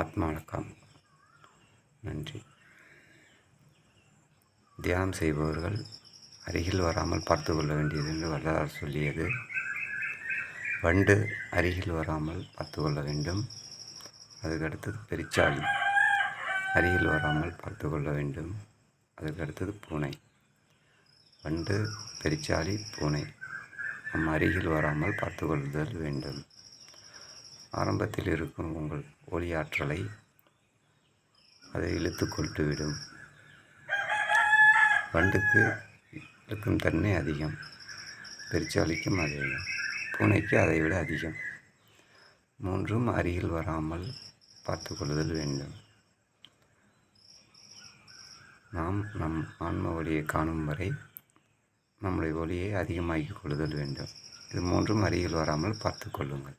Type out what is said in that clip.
ஆத்மா வணக்கம் நன்றி. தியானம் செய்பவர்கள் அருகில் வராமல் பார்த்து கொள்ள வேண்டியது என்று வரலாறு சொல்லியது. வண்டு அருகில் வராமல் பார்த்து கொள்ள வேண்டும். அதுக்கடுத்தது பெருச்சாளி அருகில் வராமல் பார்த்து கொள்ள வேண்டும். அதுக்கடுத்தது பூனை. வண்டு பெருச்சாளி பூனை. நம் அருகில் வராமல் பார்த்து கொள்ளுதல் வேண்டும். ஆரம்பத்தில் இருக்கும் உங்கள் ஒளி ஆற்றலை அதை இழுத்து கொண்டு விடும் வண்டுக்கு இழுக்கும் தன்மை அதிகம். பெருச்சாளிக்கும் அதிகம் பூனைக்கு அதை விட அதிகம். மூன்றும் அருகில் வராமல் பார்த்து கொள்ளுதல் வேண்டும். நாம் நம் ஆன்ம ஒளியை காணும் வரை நம்முடைய ஒளியை அதிகமாக்கிக் கொள்ளுதல் வேண்டும். இது மூன்றும் அருகில் வராமல் பார்த்து கொள்ளுங்கள்.